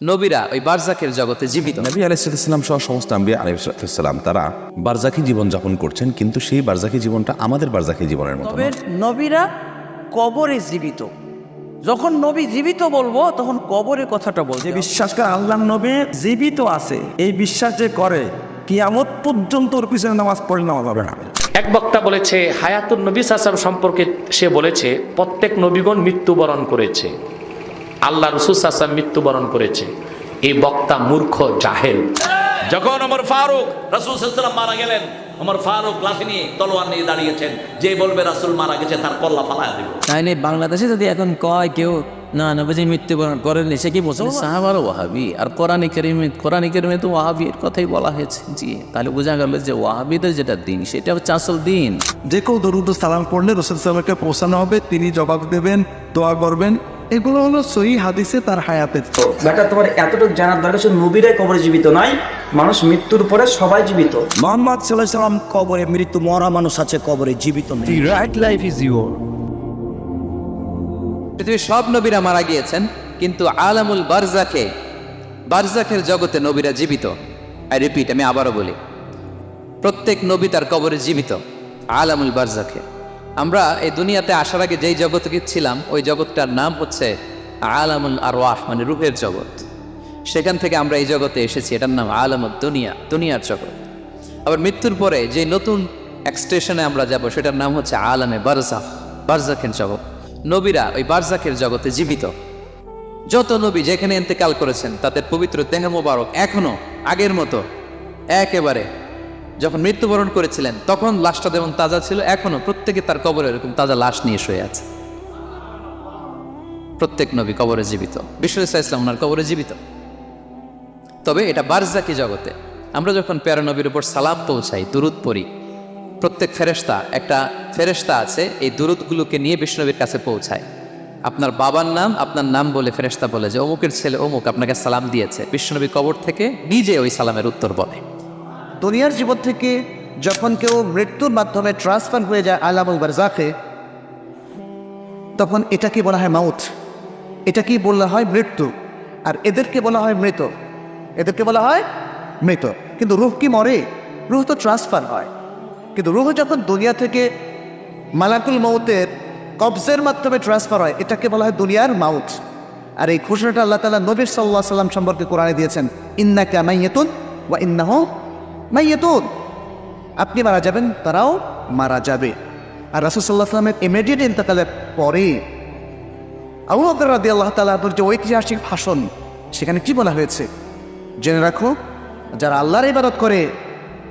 নবীরা ওই বারজাকের জগতে জীবিত। নবী আলাইসাল্লাম সহ সমস্ত আম্বিয়া আলাইসাল্লাম তারা বারজাকি জীবন যাপন করছেন কিন্তু সেই বারজাকি জীবনটা আমাদের বারজাকি জীবনের মতো নবীরা কবরে জীবিত। যখন নবী জীবিত বলব তখন কবরের কথাটা বলছে যে বিশ্বাস করে আল্লাহ নবী জীবিত আছে এই বিশ্বাস যে করে কিয়ামত পর্যন্ত ওর পিছনে নামাজ পড়ে নামাজ হবে না। এক বক্তা বলেছে হায়াতুন নবী সাসাম সম্পর্কে সে বলেছে প্রত্যেক নবীগণ মৃত্যুবরণ করেছে। আল্লাহ রসুল সাসাম মৃত্যুবরণ করেছে। এই বক্তা মূর্খ জাহেল। যখন ওমর ফারুক রাসুল সাল্লাম মারা গেলেন ওমর ফারুক লাঠি নিয়ে তলোয়ার নিয়ে দাঁড়িয়েছেন। যে বলবে রাসুল মারা গেছে তার কল্লা ফালায় দিব। তাই নিয়ে বাংলাদেশে যদি এখন কয় কেউ না নবীজি মৃত্যুবরণ করেননি সে কি বলছেন সাহাবার ওয়াহাবি। আর কোরআনে কেরিমে কোরআনে কেরিমে তো ওয়াহাবির কথাই বলা হয়েছে। জি তাহলে বোঝা গেল যে ওয়াহাবিদের যেটা দিন সেটা হচ্ছে আসল দিন। যে কেউ দরুদ সালাম পড়লে রসুল সালামকে পৌঁছানো হবে তিনি জবাব দেবেন দোয়া করবেন। এগুলো হলো সহি হাদিসে তার হায়াতের বেটা তোমার এতটুকু জানার দরকার ছিল নবীরাই কবরে জীবিত নয় মানুষ মৃত্যুর পরে সবাই জীবিত। মোহাম্মদ সাল্লাহ সাল্লাম কবরে মৃত্যু মরা মানুষ আছে কবরে জীবিত নেই। রাইট লাইফ ইজ ইউর পৃথিবীর সব নবীরা মারা গিয়েছেন কিন্তু আলামুল বারজাকে বারজাকের জগতে নবীরা জীবিত। আই রিপিট আমি আবারও বলি প্রত্যেক নবী তার কবরে জীবিত আলামুল বারজাকে। আমরা এই দুনিয়াতে আসার আগে যেই জগতে ছিলাম, ওই জগৎটার নাম হচ্ছে আলামুল আরওয়াহ মানে রূপের জগৎ। সেখান থেকে আমরা এই জগতে এসেছি, এটার নাম আলামুল দুনিয়া, দুনিয়ার জগৎ। আবার মৃত্যুর পরে যে নতুন এক্সটেশনে আমরা যাব, সেটার নাম হচ্ছে আলামে বারজাখ বারজাকের জগৎ। নবীরা ওই বারজাকের জগতে জীবিত। যত নবী যেখানে ইন্তেকাল করেছেন, তাদের পবিত্র দেহ মোবারক এখনও আগের মতো, একেবারে যখন মৃত্যুবরণ করেছিলেন, তখন লাশটা যেমন তাজা ছিল এখনও প্রত্যেকে তার কবরে এরকম তাজা লাশ নিয়ে শুয়ে আছে। প্রত্যেক নবী কবরে জীবিত। বিশ্ব ইসলাম ওনার কবরে জীবিত। তবে এটা বারজাকি জগতে, আমরা যখন প্যারা নবীর উপর সালাম পৌঁছাই, দুরুদ পড়ি, প্রত্যেক ফেরেশতা, একটা ফেরেশতা আছে, এই দুরুদগুলোকে নিয়ে বিষ্ণবীর কাছে পৌঁছায়। আপনার বাবার নাম, আপনার নাম বলে ফেরেশতা বলে যে, অমুকের ছেলে অমুক, আপনাকে সালাম দিয়েছে। বিষ্ণবী কবর থেকে নিজে ওই সালামের উত্তর বলে। দুনিয়ার জীবন থেকে যখন কেউ মৃত্যুর মাধ্যমে ট্রান্সফার হয়ে যায় আলামুল বারজাকে তখন এটাকে বলা হয় মাউথ এটাকে বলা হয় মৃত্যু? আর এদেরকে বলা হয় মৃত। এদেরকে বলা হয় মৃত। কিন্তু রুহ কি মরে? রুহ তো ট্রান্সফার হয়। কিন্তু রুহ যখন দুনিয়া থেকে মালাকুল মৌতের কবজের মাধ্যমে ট্রান্সফার হয়, এটাকে বলা হয় দুনিয়ার মাউথ আর এই ঘোষণাটা আল্লাহ তালা নবীর সাল্লাহ সাল্লাম সম্পর্কে কোরআনে দিয়েছেন, ইন্নাকা মাইয়েতুন ওয়া ইন্নাহ মাইয়েতুন। আপনি মারা যাবেন, তারাও মারা যাবে। আর রাসুল সাল্লাহ সাল্লামের ইমিডিয়েট ইন্তকালের পরে আবু রাদি আল্লাহ তালার যে ঐতিহাসিক ভাষণ, সেখানে কি বলা হয়েছে? জেনে রাখো, যারা আল্লাহর ইবাদত করে,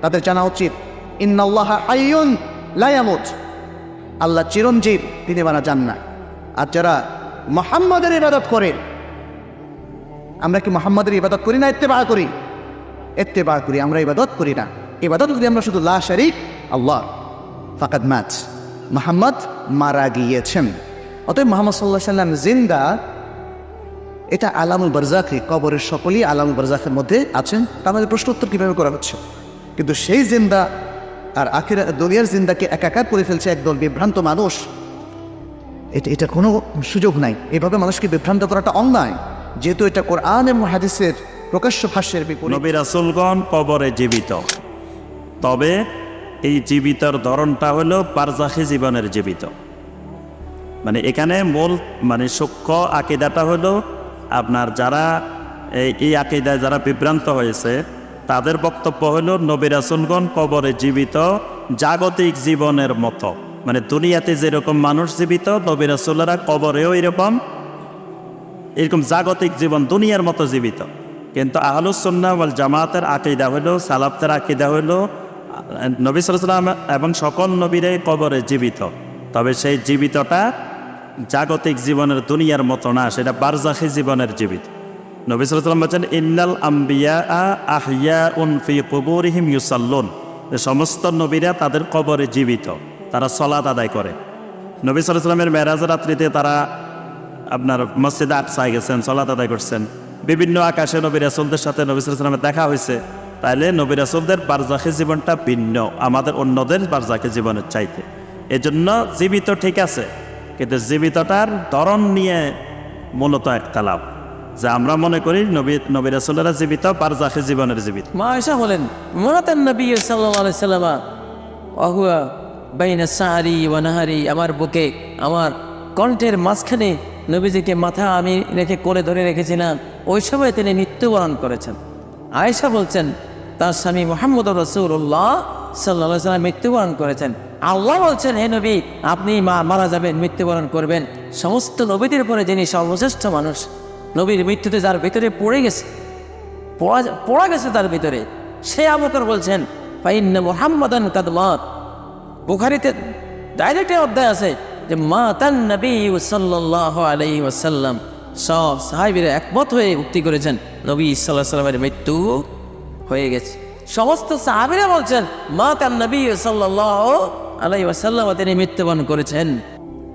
তাদের জানা উচিত, ইন্নাল্লাহ আইয়ুন লায়ামুত আল্লাহ চিরঞ্জীব, তিনি মারা যান না। আর যারা মোহাম্মদের ইবাদত করে, আমরা কি মোহাম্মদের ইবাদত করি না, ইত্তেবা করি? ইত্তেবা করি, আমরা ইবাদত করি না। ইবাদত করি আমরা শুধু লা শারিক, আল্লাহ ফাকাদ ম্যাচ মোহাম্মদ মারা গিয়েছেন। অতএব মোহাম্মদ সাল্লাহ সাল্লাম জিন্দা, এটা আলামুল বারজাকে কবরের সকলেই আলামুল বারজাকের মধ্যে আছেন। তা আমাদের প্রশ্ন উত্তর কীভাবে করা হচ্ছে? কিন্তু সেই জিন্দা আর আখির, দুনিয়ার জিন্দাকে একাকার করে ফেলছে একদল বিভ্রান্ত মানুষ। এটা এটা কোনো সুযোগ নাই। এভাবে মানুষকে বিভ্রান্ত করাটা অন্যায়। যেহেতু এটা কোরআন এবং হাদিসের প্রকাশ্য ভাষ্যের বিপরীত। নবী রাসুলগণ কবরে জীবিত। তবে এই জীবিতর ধরনটা হলো বারজাখি জীবনের জীবিত। মানে এখানে মূল মানে সূক্ষ্ম আকিদাটা হলো আপনার যারা এই এই আকিদায় যারা বিভ্রান্ত হয়েছে, তাদের বক্তব্য হলো নবী রাসুলগণ কবরে জীবিত জাগতিক জীবনের মতো। মানে দুনিয়াতে যেরকম মানুষ জীবিত, নবী রাসুল্লারা কবরেও এরকম এরকম জাগতিক জীবন দুনিয়ার মতো জীবিত। কিন্তু আহলুসন্না ওয়াল জামাতের আকিদা হইল সালাফতের আকিদা হলো, নবী সাল্লাম এবং সকল নবীরাই কবরে জীবিত। তবে সেই জীবিতটা জাগতিক জীবনের দুনিয়ার মতো না, সেটা বারজাখি জীবনের জীবিত। নবী সাল্লাম বলছেন, ইন্নাল আম্বিয়া আহিয়া উন ফি কবরিহিম ইউসাল্লুন। সমস্ত নবীরা তাদের কবরে জীবিত, তারা সলাত আদায় করে। নবী সাল্লামের মেরাজ রাত্রিতে তারা আপনার মসজিদে আকসায় গেছেন, সলাত আদায় করছেন। বিভিন্ন আকাশে নবী রাসুলদের সাথে নবী সালামের দেখা হয়েছে। তাইলে নবী রাসুলদের বারজাখি জীবনটা ভিন্ন, আমাদের অন্যদের বারজাখি জীবনের চাইতে। এজন্য জীবিত ঠিক আছে, কিন্তু জীবিতটার ধরন নিয়ে মূলত একটা লাভ যে আমরা মনে করি নবী নবী রাসুলেরা জীবিত বারজাখি জীবনের জীবিত। মা আয়সা বলেন মাতান নবী সাল্লাম ওয়াহুয়া বাইনা সাহারি ওয়া নাহারি, আমার বুকে, আমার কণ্ঠের মাঝখানে নবীজিকে মাথা আমি রেখে কোলে ধরে রেখেছিলাম। ওই সময় তিনি মৃত্যুবরণ করেছেন। আয়েশা বলছেন, তার স্বামী মোহাম্মদ রসুল্লাহ সাল্লাহ সাল্লাম মৃত্যুবরণ করেছেন। আল্লাহ বলছেন, হে নবী, আপনি মা, মারা যাবেন, মৃত্যুবরণ করবেন। সমস্ত নবীদের পরে যিনি সর্বশ্রেষ্ঠ মানুষ, নবীর মৃত্যুতে যার ভিতরে পড়ে গেছে, পড়া গেছে তার ভিতরে, সে আবতর বলছেন, ফাইন্না মোহাম্মদান কাদমাত বুখারিতে ডাইরেক্ট অধ্যায় আছে যে, মা তান নবী সাল্লাল্লাহু আলাইহি ওয়াসাল্লাম। সব সাহাবীরা একমত হয়ে উক্তি করেছেন, নবী সাল্লাল্লাহু সাল্লামের মৃত্যু হয়ে গেছে। সমস্ত সাহাবীরা বলছেন, মা তান নবী সাল্লাল্লাহু আলাইহি ওয়াসাল্লাম তিনি মৃত্যুবরণ করেছেন?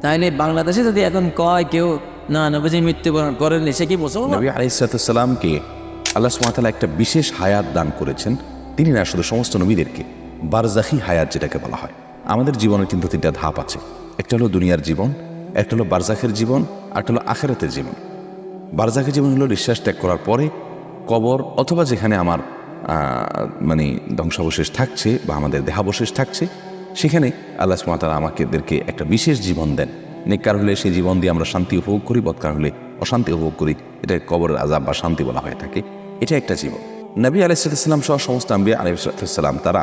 তাইলে বাংলাদেশে যদি এখন কয় কেউ, না, নবীজি মৃত্যুবরণ করেননি, সে কি মুসলমান? নবী আলাইসালামকে আল্লাহ সুমাতালা একটা বিশেষ হায়াত দান করেছেন। তিনি না শুধু সমস্ত নবীদেরকে, বারজাখি হায়াত যেটাকে বলা হয়। আমাদের জীবনের কিন্তু তিনটা ধাপ আছে। একটা হলো দুনিয়ার জীবন, একটা হলো বারজাখের জীবন একটা হলো আখেরাতের জীবন। বারজাখের জীবন হলো নিঃশ্বাস ত্যাগ করার পরে কবর অথবা যেখানে আমার মানে ধ্বংসাবশেষ থাকছে বা আমাদের দেহাবশেষ থাকছে, সেখানে আল্লাহ সুমাতারা আমাকেদেরকে একটা বিশেষ জীবন দেন। নেককার হলে সেই জীবন দিয়ে আমরা শান্তি উপভোগ করি, বৎকার হলে অশান্তি উপভোগ করি। এটা কবরের আজাব বা শান্তি বলা হয়ে থাকে। এটা একটা জীবন। নবী আলাইসালাম সহ সমস্ত আম্বিয়া আলাইসালাম তারা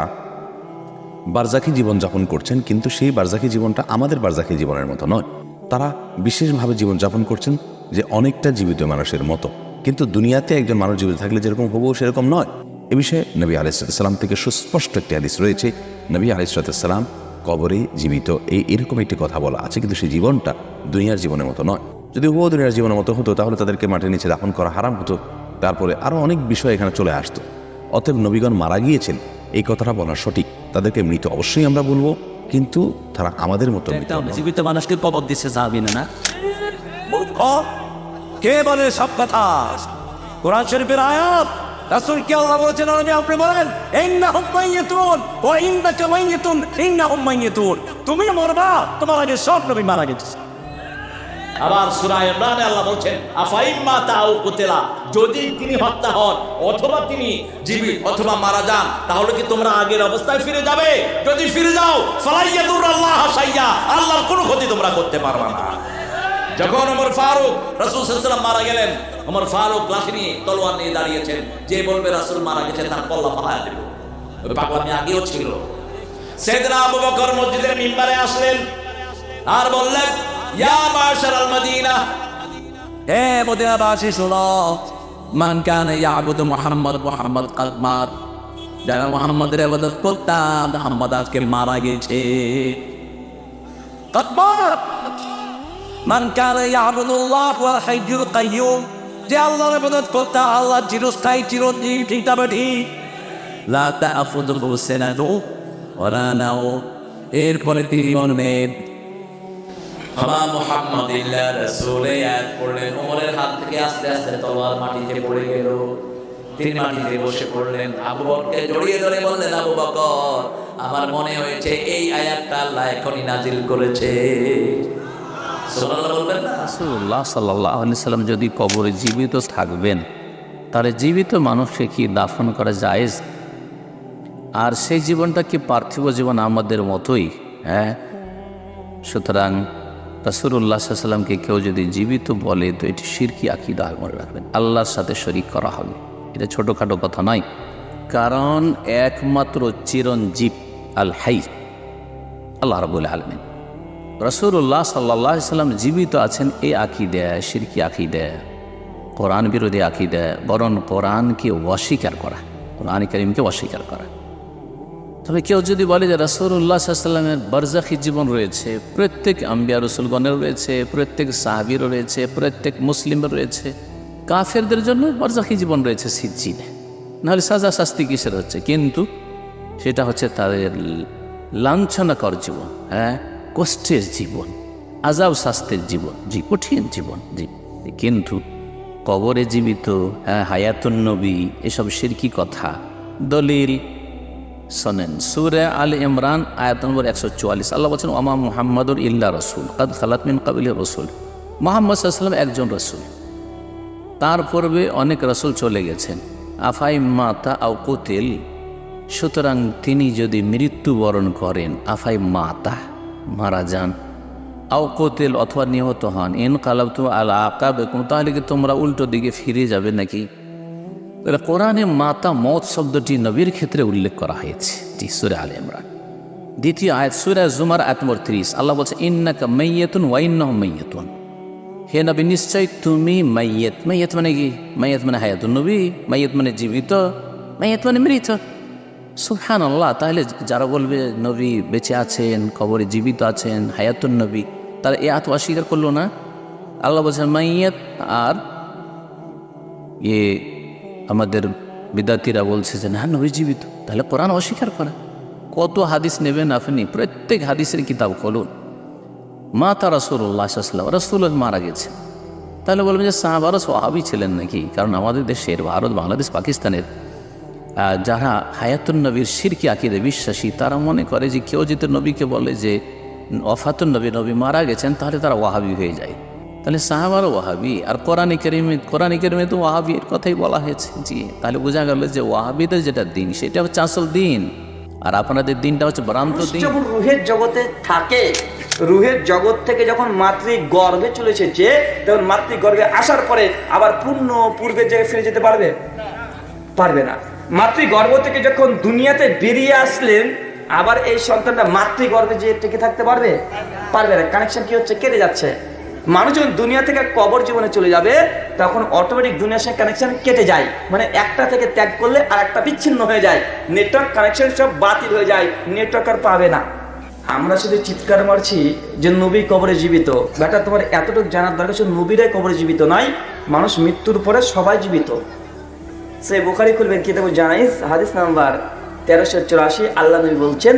বারজাকি জীবন যাপন করছেন, কিন্তু সেই বারজাকি জীবনটা আমাদের বারজাকি জীবনের মতো নয়। তারা বিশেষভাবে জীবন যাপন করছেন যে অনেকটা জীবিত মানুষের মতো। কিন্তু দুনিয়াতে একজন মানুষ জীবিত থাকলে যেরকম হব সেরকম নয়। এ বিষয়ে নবী আলাইসালাম থেকে সুস্পষ্ট একটি হাদিস রয়েছে নবী আলাইসালাম কবরে জীবিত। এই এরকম একটি কথা বলা আছে কিন্তু সেই জীবনটা দুনিয়ার জীবনের মতো নয়। যদি হুবহু দুনিয়ার জীবনের মতো হতো তাহলে তাদেরকে মাটির নিচে দাফন করা হারাম হতো। তারপরে আরও অনেক বিষয় এখানে চলে আসতো। অতএব নবীগণ মারা গিয়েছেন এই কথাটা বলা সঠিক। তাদেরকে মৃত অবশ্যই আমরা বলব কিন্তু তারা আমাদের মতো জীবিত মানুষকে কবর দিচ্ছে যাবি না? কে বলে সব কথা? কোরআন শরীফের আয়াত? কি আল্লাহ মাইয়াতুন তুমি মরবা, তোমার আগে মারা আবার আল্লাহ যদি তিনি হত্যা হন অথবা তিনি জীবিত অথবা মারা যান, তাহলে কি তোমরা আগের অবস্থায় ফিরে যাবে? যদি ফিরে যাও আল্লাহ হাসাইয়া, আল্লাহর কোনো ক্ষতি তোমরা করতে পারবে না। যখন ওমর ফারুক রাসূল সাল্লাল্লাহু মারা গেলেন, ওমর ফারুক লাঠি নিয়ে তলোয়ার নিয়ে দাঁড়িয়েছেন, যে বলবে রাসূল মারা গেছে, তার কল্লা ফালায়া দেব। ওই পাগলামি আগেও ছিল। সাইয়েদনা আবু বকর মসজিদের মিম্বারে আসলেন আর বললেন, ইয়া মাশারাল মদিনা, হে মদিনাবাসী, শোনো। মান কান ইয়াবুদু মুহাম্মদ মুহাম্মদ কাদ যারা মুহাম্মদের ইবাদত করতাম মুহাম্মদ আজকে মারা গেছে। কাদ যে আল্লাহর আল্লাহ ঠিক এরপরে তিনি বলবেন পড়লেন হাত থেকে আস্তে আস্তে তলোয়ার মাটিতে পড়ে তিনি মাটিতে বসে পড়লেন, আবু জড়িয়ে আবু আমার মনে হয়েছে এই আয়াতটা আল্লাহ এখনই নাজিল করেছে। সাল্লাম যদি কবরে জীবিত থাকবেন, তাহলে জীবিত মানুষকে কি দাফন করা জায়েজ? আর সেই জীবনটা কি পার্থিব জীবন আমাদের মতোই? হ্যাঁ? সুতরাং রাসুল্লাহ সাল্লামকে কেউ যদি জীবিত বলে, তো এটি শিরকি আকিদা হয় মনে রাখবেন। আল্লাহর সাথে শরিক করা হবে। এটা ছোটোখাটো কথা নয়। কারণ একমাত্র চিরঞ্জীব আল হাই আল্লাহ রবুল আলমিন। রসুল্লাহ সাল্লাহ সাল্লাম জীবিত আছেন এই আঁকি দেয় সিরকি আঁকি দেয় কোরআন বিরোধী আঁকি দেয় বরং কোরআনকে অস্বীকার করা, কোরআন করিমকে অস্বীকার করা। তবে কেউ যদি বলে যে রসুল্লাহ সাল্লামের বরজাখি জীবন রয়েছে, প্রত্যেক আম্বিয়া রসুলগণের রয়েছে, প্রত্যেক সাহাবির রয়েছে, প্রত্যেক মুসলিমের রয়েছে, কাফেরদের জন্য বরজাখি জীবন রয়েছে সিজ্জিনে নাহলে সাজা শাস্তি কিসের হচ্ছে? কিন্তু সেটা হচ্ছে তাদের লাঞ্ছনাকর জীবন হ্যাঁ? কষ্টের জীবন, আজাব শাস্তির জীবন, জি, কঠিন জীবন, জি। কিন্তু কবরে জীবিত হ্যাঁ হায়াতুন নবী, এসব শিরকি কথা। দলিল শোনেন, সুরে আল ইমরান, আয়াত নম্বর একশো চুয়াল্লিশ। আল্লাহ বলছেন ওমা মুহাম্মদুর ইল্লা রসুল, কাদ খালাত মিন কাবিল রসুল। মোহাম্মদ সাল্লাম একজন রসুল। তার পূর্বে অনেক রসুল চলে গেছেন। আফাই মাতা আও কুতিল, সুতরাং তিনি যদি মৃত্যুবরণ করেন, আফাই মাতা মারা যান। আও কোতেল অথবা নিহত হন। ইন কালাব তুমি আল আকাব তাহলে কি তোমরা উল্টো দিকে ফিরে যাবে নাকি? তাহলে কোরআনে মাতা মত শব্দটি নবীর ক্ষেত্রে উল্লেখ করা হয়েছে সুরে আল ইমরান। দ্বিতীয় আয়াত, সুরা জুমার আয়াত নম্বর ত্রিশ। আল্লাহ বলছে, ইন্নাকা মাইয়াতুন ওয়াইন্নাহ মাইয়াতুন। হে নবী, নিশ্চয় তুমি মাইয়েত। মাইয়েত মানে কি? মাইয়েত মানে হায়াতুন নবী, মাইয়েত মানে জীবিত, মাইয়েত মানে মৃত। সুফহান আল্লাহ তাহলে যারা বলবে নবী বেঁচে আছেন, কবরে জীবিত আছেন, হায়াতুন নবী তারা এ আত অস্বীকার করল না? আল্লাহ বলছেন, মাইয়েত আর ইয়ে আমাদের বিদ্যার্থীরা বলছে যে, না, নবী জীবিত, তাহলে কোরআন অস্বীকার করা। কত হাদিস নেবেন আপনি? প্রত্যেক হাদিসের কিতাব খুলুন মা তা রসুল্লাহ সাল্লাম রসুল মারা গেছে তাহলে বলবেন যে সাহাবারও স্বভাবই ছিলেন নাকি? কারণ আমাদের দেশের ভারত, বাংলাদেশ, পাকিস্তানের যারা হায়াতুন নবীর শিরকি আকিদে বিশ্বাসী, তারা মনে করে যে কেউ যদি নবীকে বলে যে অফাতুন নবী নবী মারা গেছেন, তাহলে তারা ওয়াহাবি হয়ে যায়। তাহলে সাহাবার ওয়াহাবি, আর কোরআন কেরিমে কোরআন কেরিমে তো ওয়াহাবির কথাই বলা হয়েছে। জি, তাহলে বোঝা গেল যে ওয়াহাবিদের যেটা দিন, সেটা হচ্ছে আসল দিন। আর আপনাদের দিনটা হচ্ছে ভ্রান্ত দিন। যখন রুহের জগতে থাকে, রুহের জগৎ থেকে যখন মাতৃ গর্ভে চলে এসেছে, তখন মাতৃ গর্ভে আসার পরে আবার পূর্ণ পূর্বের জায়গায় ফিরে যেতে পারবে? পারবে না। মাতৃ গর্ভ থেকে যখন দুনিয়াতে বেরিয়ে আসলেন, আবার এই সন্তানটা মাতৃ গর্ভে যে টিকে থাকতে পারবে? পারবে না। কানেকশন কি হচ্ছে? কেটে যাচ্ছে। মানুষ যখন দুনিয়া থেকে কবর জীবনে চলে যাবে, তখন অটোমেটিক দুনিয়ার সঙ্গে কানেকশন কেটে যায়। মানে একটা থেকে ত্যাগ করলে আর একটা বিচ্ছিন্ন হয়ে যায়। নেটওয়ার্ক কানেকশন সব বাতিল হয়ে যায়। নেটওয়ার্ক আর পাবে না। আমরা শুধু চিৎকার মারছি যে নবী কবরে জীবিত। বেটা তোমার এতটুকু জানার দরকার ছিল নবীরাই কবরে জীবিত নয়। মানুষ মৃত্যুর পরে সবাই জীবিত। সে বুখারি খুলবেন কিতাব জানাইস হাদিস নাম্বার তেরোশো চুরাশি। আল্লাহ নবী বলছেন,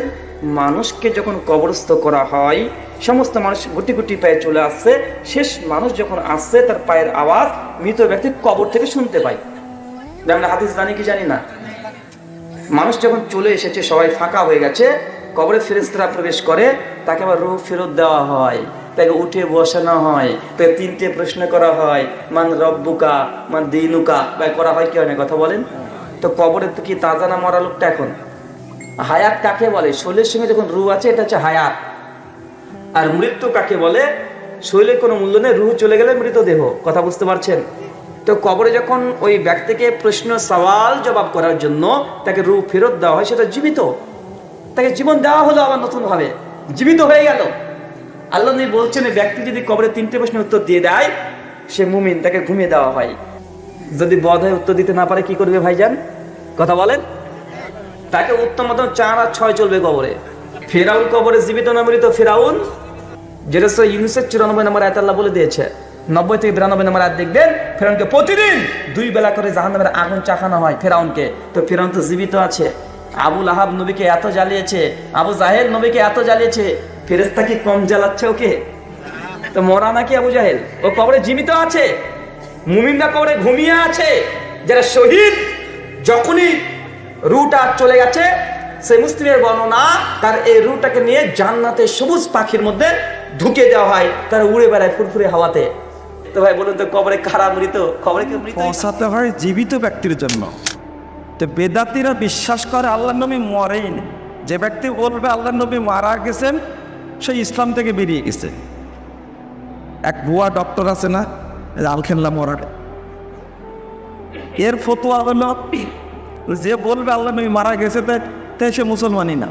মানুষকে যখন কবরস্থ করা হয়, সমস্ত মানুষ গুটি গুটি পায়ে চলে আসছে শেষ মানুষ যখন আসছে তার পায়ের আওয়াজ মৃত ব্যক্তি কবর থেকে শুনতে পায়। আমরা হাদিস জানি কি জানি না? মানুষ যখন চলে এসেছে, সবাই ফাঁকা হয়ে গেছে, কবরে ফেরেস্তারা প্রবেশ করে, তাকে আবার রূপ ফেরত দেওয়া হয়। তাকে উঠে বসানো হয়। তাকে তিনটে প্রশ্ন করা হয়, মান রব্বুকা, মান দিনুকা? বা করা হয় কি হয় না? কথা বলেন। তো কবরে তো কি তাজা না মরা লোকটা এখন? হায়াত কাকে বলে? শরীরের সঙ্গে যখন রু আছে, এটা হচ্ছে হায়াত। আর মৃত্যু কাকে বলে? শরীরের কোনো মূল্য নেই, রুহ চলে গেলে মৃতদেহ। কথা বুঝতে পারছেন? তো কবরে যখন ওই ব্যক্তিকে প্রশ্ন, সওয়াল জবাব করার জন্য তাকে রূপ ফেরত দেওয়া হয়, সেটা জীবিত। তাকে জীবন দেওয়া হলো আবার নতুনভাবে। জীবিত হয়ে গেল। আল্লাহ নবী বলছেন ব্যক্তি যদি কবরে তিনটে প্রশ্নের উত্তর দিয়ে দেয়, সে মুমিন, তাকে ঘুমিয়ে দেওয়া হয়। যদি বধ হয়ে উত্তর দিতে না পারে, কি করবে ভাইজান? কথা বলেন। তাকে উত্তম মতন চার আর ছয় চলবে কবরে। ফেরাউন কবরে জীবিত না মৃত ফেরাউন? যেটা ইউনিসেফ চুরানব্বই নম্বর আয়াত আল্লাহ বলে দিয়েছে। নব্বই থেকে বিরানব্বই নম্বর আয়াত দেখবেন, ফেরাউনকে প্রতিদিন দুই বেলা করে জাহান নামের আগুন চাখানো হয় ফেরাউনকে। তো ফেরাউন তো জীবিত আছে। আবুল আহাব নবীকে এত জ্বালিয়েছে, আবু জাহেল নবীকে এত জ্বালিয়েছে ফেরেস্তা কি কম জ্বালাচ্ছে ওকে? তো মরা নাকি আবু জাহেল? ও কবরে জীবিত আছে। মুমিনরা কবরে ঘুমিয়ে আছে। যারা শহীদ, যখনই রুটা চলে গেছে সে মুসলিমের বর্ণনা, তার এই রুটাকে নিয়ে জান্নাতে সবুজ পাখির মধ্যে ঢুকে দেওয়া হয়, তারা উড়ে বেড়ায় ফুরফুরে হাওয়াতে। তো ভাই, বলুন তো, কবরে খারা মৃত? কবরে কি মৃত? পৌঁছাতে হয় জীবিত ব্যক্তির জন্য। তো বেদাতিরা বিশ্বাস করে আল্লাহ নবী মরেন যে ব্যক্তি বলবে আল্লাহ নবী মারা গেছেন সে ইসলাম থেকে বেরিয়ে গেছে। এক ভুয়া ডক্টর আছে না আলখেল্লা মরার। এর ফতোয়া হলো, যে বলবে আল্লাহ নবী মারা গেছে, তা- সে মুসলমানই না।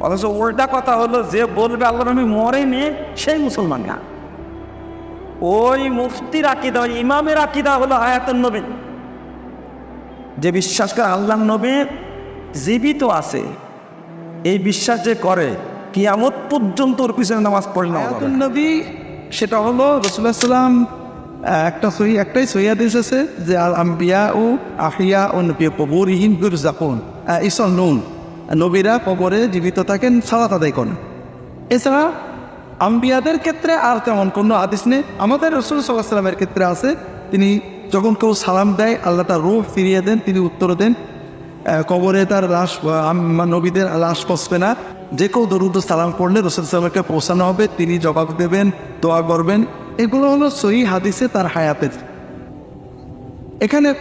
অথচ উল্টা কথা হলো, যে বলবে আল্লাহ নবী মরেনি, সেই মুসলমান না। ওই মুফতির আকিদা, ওই ইমামের আকিদা হলো হায়াতুন নবী। যে বিশ্বাস করে আল্লাহ নবী জীবিত আছে, এই বিশ্বাস যে করে কিয়ামত পর্যন্ত ওর পিছনে নামাজ পড়ে না। আয়াতুন নবী, সেটা হলো রসুল্লাহ সাল্লাম একটা সহি একটাই সহিয়া দিস আছে যে আল আম্বিয়া ও আহিয়া ও নবী কবর ইহিন গুর জাপন ইসল নুন। নবীরা কবরে জীবিত থাকেন, সালাত আদায় করেন। এছাড়া আম্বিয়াদের ক্ষেত্রে আর তেমন কোনো আদেশ নেই। আমাদের রসুল সাল্লাহ ক্ষেত্রে আছে, তিনি যখন কেউ সালাম দেয়, আল্লাহ তার রূহ ফিরিয়ে দেন, তিনি উত্তর দেন। কবরে তার লাশ নবীদের লাশ পচবে না। যে কেউ দরুদ সালাম পড়লে রসুল সাল্লামকে পৌঁছানো হবে, তিনি জবাব দেবেন, দোয়া করবেন। এগুলো হলো সহি হাদিসে তার হায়াতের। এখানে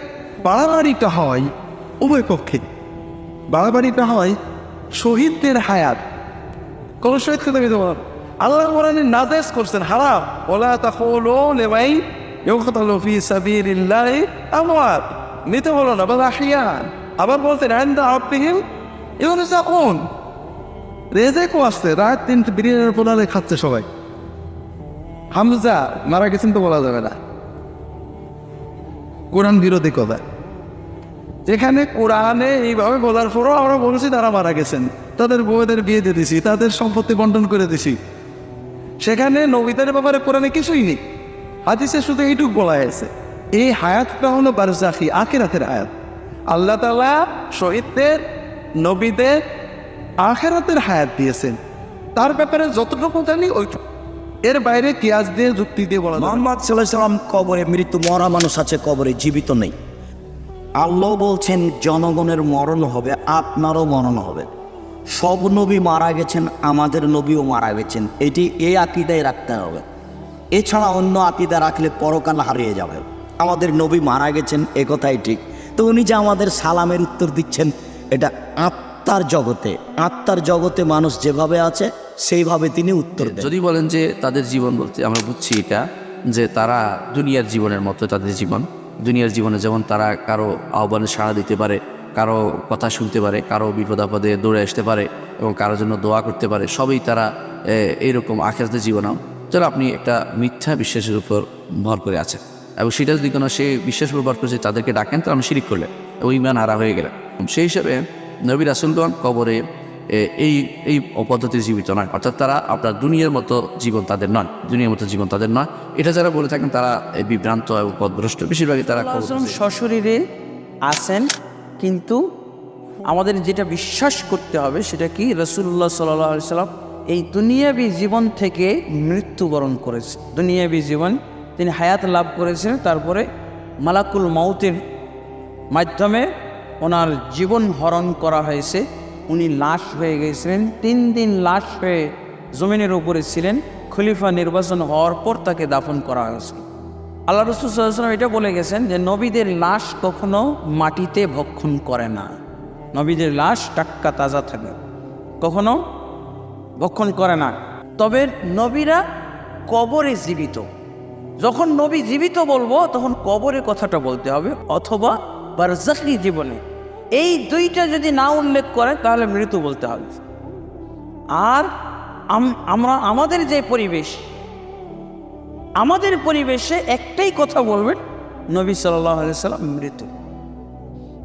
বাড়াবাড়িটা হয় উভয় পক্ষে। বাড়াবাড়িটা হয় শহীদদের হায়াত। কোন শহীদকে তুমি তোমার আল্লাহ কোরআনে নাদেশ করছেন, হারাম। ওলা তাকুলু লিমাই ইউকতালু ফি সাবিলিল্লাহি আমওয়াত। নিতে বলো না আহইয়ান। আবার বলতেন আইন্দা রাব্বিহিম ইউরজাকুন রেজেকও আসছে রাত তিনটে বিরিয়ানির পোলারে খাচ্ছে সবাই। হামজা, মারা গেছেন তো বলা যাবে না। কোরআন বিরোধী কথা। যেখানে কোরআনে এইভাবে বলার পরও আমরা বলেছি তারা মারা গেছেন। তাদের বউদের বিয়ে দিয়ে দিছি, তাদের সম্পত্তি বন্টন করে দিছি। সেখানে নবীদের ব্যাপারে কোরআনে কিছুই নেই। হাদিসে শুধু এইটুক বলা হয়েছে। এই হায়াতটা হলো বারজাখি, আখেরাতের হায়াত। আল্লাহ তালা শহীদদের, নবীদের আখেরাতের হায়াত দিয়েছেন। তার ব্যাপারে যতটুকু জানি ওইটুকু এর বাইরে কিয়াস দিয়ে যুক্তি দিয়ে বলা। মোহাম্মদ সাল্লাম কবরে মৃত্যু, মরা মানুষ আছে, কবরে জীবিত নেই। আল্লাহ বলছেন, জনগণের মরণ হবে, আপনারও মরণ হবে। সব নবী মারা গেছেন, আমাদের নবীও মারা গেছেন। এটি এই আকিদায় রাখতে হবে। এছাড়া অন্য আকিদা রাখলে পরকাল হারিয়ে যাবে। আমাদের নবী মারা গেছেন, এ কথাই ঠিক। তো উনি যে আমাদের সালামের উত্তর দিচ্ছেন, এটা আত্মার জগতে আত্মার জগতে মানুষ যেভাবে আছে, সেইভাবে তিনি উত্তর যদি বলেন যে তাদের জীবন বলতে আমরা বুঝছি এটা, যে তারা দুনিয়ার জীবনের মতো তাদের জীবন। দুনিয়ার জীবনে যেমন তারা কারও আহ্বানে সাড়া দিতে পারে, কারও কথা শুনতে পারে, কারও বিপদ আপদে দৌড়ে আসতে পারে এবং কারোর জন্য দোয়া করতে পারে, সবই তারা এইরকম আখেরাতের জীবনাও যারা আপনি একটা মিথ্যা বিশ্বাসের উপর ভর করে আছেন। এবং সেটা যদি কোনো সে বিশ্বাসের উপর ভর করে তাদেরকে ডাকেন, তাহলে আপনি শিরিক করলেন এবং ইমান হারা হয়ে গেলেন। সেই হিসাবে নবী রাসুলগণ কবরে এই এই পদ্ধতি জীবিত নয়। অর্থাৎ তারা আপনার দুনিয়ার মতো জীবন তাদের নয়। দুনিয়ার মতো জীবন তাদের নয়। এটা যারা বলে থাকেন তারা বিভ্রান্ত এবং পদভ্রষ্ট। বেশিরভাগই তারা সশরীরে আছেন কিন্তু আমাদের যেটা বিশ্বাস করতে হবে সেটা কি? রসুল্লাহ সাল্লাহ সাল্লাম এই দুনিয়াবী জীবন থেকে মৃত্যুবরণ করেছে। দুনিয়াবী জীবন তিনি হায়াত লাভ করেছেন। তারপরে মালাকুল মাউতের মাধ্যমে ওনার জীবন হরণ করা হয়েছে। উনি লাশ হয়ে গেছিলেন তিন দিন লাশ হয়ে জমিনের উপরে ছিলেন। খলিফা নির্বাচন হওয়ার পর তাকে দাফন করা হয়েছে। আল্লাহ রসুল সাল্লাম এটা বলে গেছেন যে, নবীদের লাশ কখনো মাটিতে ভক্ষণ করে না। নবীদের লাশ টাক্কা তাজা থাকে, কখনো ভক্ষণ করে না। তবে নবীরা কবরে জীবিত। যখন নবী জীবিত বলব, তখন কবরে কথাটা বলতে হবে, অথবা বারজাখি জীবনে এই দুইটা যদি না উল্লেখ করে তাহলে মৃত্যু বলতে হবে। আর আম- আমরা, আমাদের যে পরিবেশ, আমাদের পরিবেশে একটাই কথা বলবেন, নবী সাল্লাম মৃত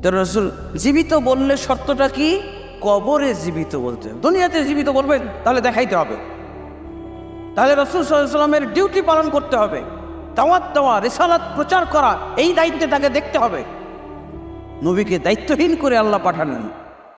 তো রসুল জীবিত বললে শর্তটা কি? কবরে জীবিত বলতে দুনিয়াতে জীবিত বলবেন, তাহলে দেখাইতে হবে। তাহলে রসুল সাল্লামের ডিউটি পালন করতে হবে। দাওয়াত দেওয়া, রেসালাত প্রচার করা, এই দায়িত্বে তাকে দেখতে হবে। নবীকে দায়িত্বহীন করে আল্লাহ পাঠালেন।